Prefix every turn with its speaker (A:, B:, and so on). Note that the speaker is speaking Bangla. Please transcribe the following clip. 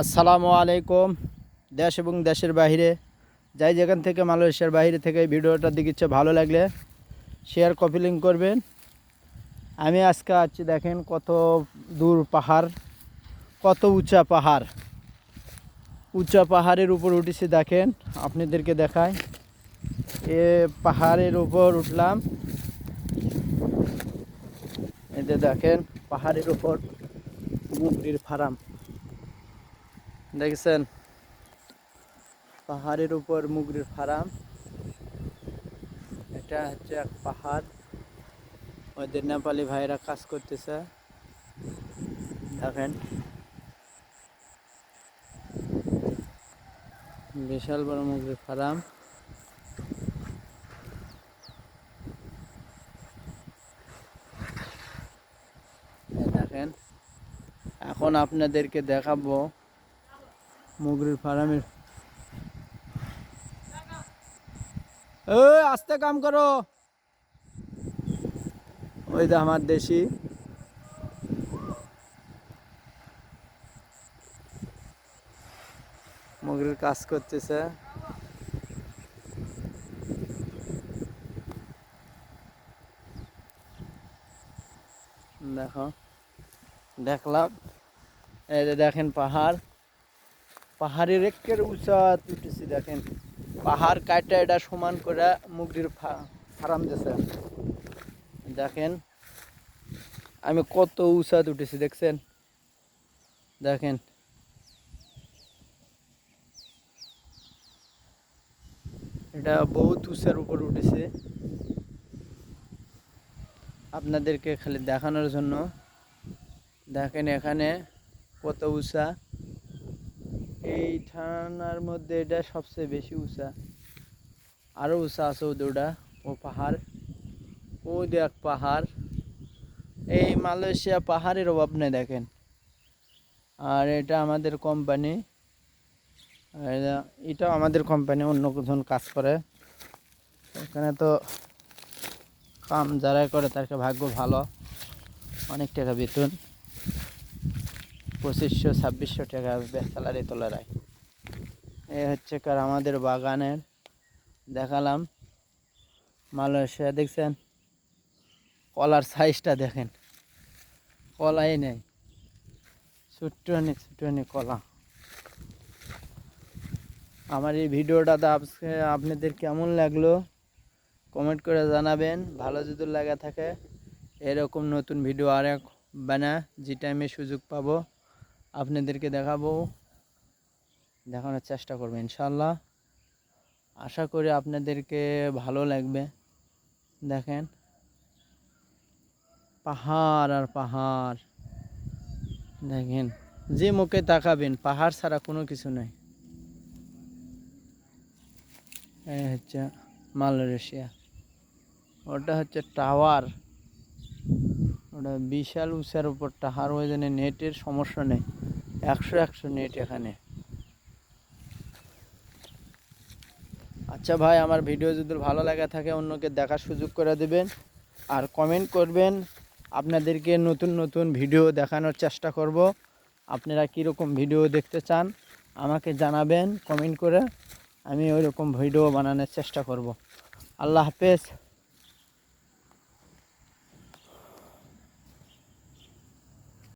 A: আসসালামু আলাইকুম। দেশ এবং দেশের বাইরে যাই যেখান থেকে মালয়েশিয়ার বাইরে থেকে ভিডিওটা দেখিচ্ছে, ভালো লাগলে শেয়ার কপি লিঙ্ক করবেন। আমি আজকে আছি, দেখেন কত দূর পাহাড়, কত উঁচা পাহাড়। উঁচা পাহাড়ের উপর উঠেছি, দেখেন, আপনাদেরকে দেখায় এ পাহাড়ের উপর উঠলাম। এতে দেখেন, পাহাড়ের উপর মুগরির ফার্ম। দেখছেন? পাহাড়ের উপর মুগরির ফার্ম। এটা হচ্ছে এক পাহাড়। ওদের নেপালি ভাইরা কাজ করতেছে। দেখেন। বিশাল বড় মুগরির ফার্ম। দেখেন। এখন আপনাদেরকে দেখাবো মুগরির ফার্মের। আস্তে কাম করো। ওই যে আমার দেশি। মুগরির কাজ করতেছে। দেখো। দেখলাম। এই যে দেখেন পাহাড়। পাহাড়ের একের উঁচা উঠেছি দেখেন। পাহাড় কাটা এটা সমান করে মুগরির ফার্ম দিছে। দেখেন, আমি কত উঁচা উঠেছি দেখছেন? দেখেন। এটা বহুত উঁচার উপর উঠেছে। আপনাদেরকে খালি দেখানোর জন্য। দেখেন এখানে কত উঁচা। এই ঠান্ডার মধ্যে এটা সবচেয়ে বেশি উঁচা। আরও উঁচা আছে ওটা ও পাহাড়। ও দেখ পাহাড়। এই মালয়েশিয়া পাহাড়ের অভাব নেই দেখেন। আর এটা আমাদের কোম্পানি এটাও আমাদের কোম্পানি অন্য কোথাও কাজ করে। এখানে তো কাম যারাই করে তার ভাগ্য ভালো। অনেক টাকা বেতন। পঁচিশশো, ছাব্বিশশো টাকা স্যালারি তোলা রায়। এ হচ্ছে কার আমাদের বাগানের, দেখালাম। মালয়েশিয়া দেখছেন? কলার সাইজটা দেখেন। কলাই নেই। ছোট্টনি ছোট্টনি কলা। আমার এই ভিডিওটাতে আজকে আপনাদের কেমন লাগল? কমেন্ট করে জানাবেন। ভালো যদি লাগা থাকে, এরকম নতুন ভিডিও আর এক বানা, যে টাইমে সুযোগ পাবো। আপনাদেরকে দেখাবো। দেখানোর চেষ্টা করব ইনশাল্লাহ আশা করি আপনাদেরকে ভালো লাগবে। দেখেন। পাহাড় আর পাহাড়। দেখেন। যে মুখে তাকাবেন, পাহাড় ছাড়া কোনো কিছু নেই। এই হচ্ছে মালয়েশিয়া। ওটা হচ্ছে টাওয়ার। ওটা বিশাল উঁচার উপর টাহার হয়ে জন্য নেটের সমস্যা নেই। একশো একশো নেট এখানে। আচ্ছা ভাই, আমার ভিডিও যদি ভালো লাগা থাকে, অন্যকে দেখার সুযোগ করে দেবেন। আর কমেন্ট করবেন, আপনাদেরকে নতুন নতুন ভিডিও দেখানোর চেষ্টা করব। আপনারা কীরকম ভিডিও দেখতে চান, আমাকে জানাবেন কমেন্ট করে। আমি ওই রকম ভিডিও বানানোর চেষ্টা করব। আল্লাহ হাফেজ।